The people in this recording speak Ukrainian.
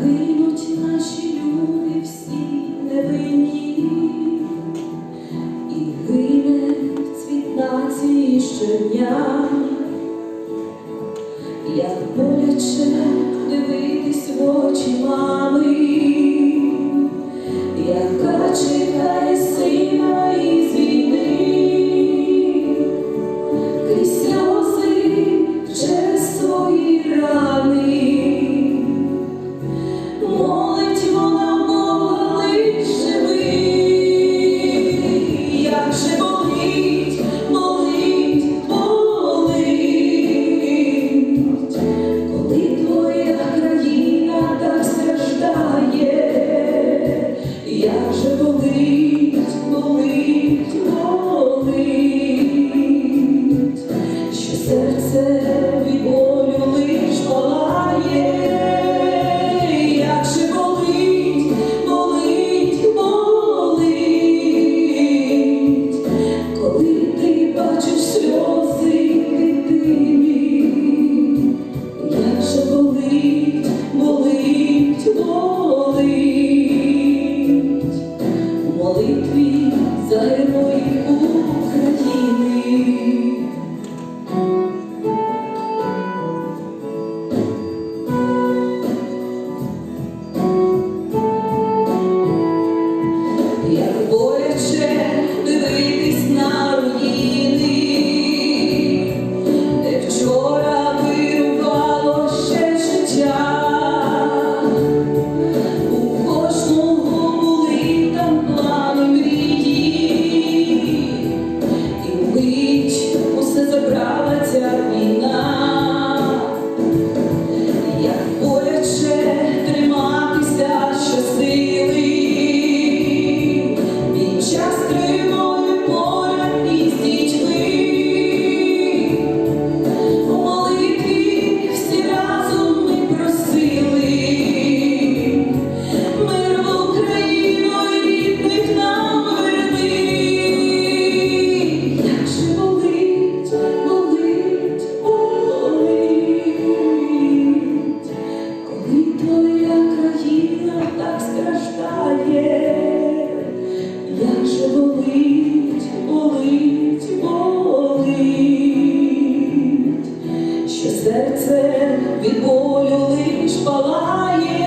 Гинуть наші люди всі невинні, і гине цвіт нації щодня, як боляче дивитись в очі мати. 是不 твій загиб. ще серце від болю лиш палає.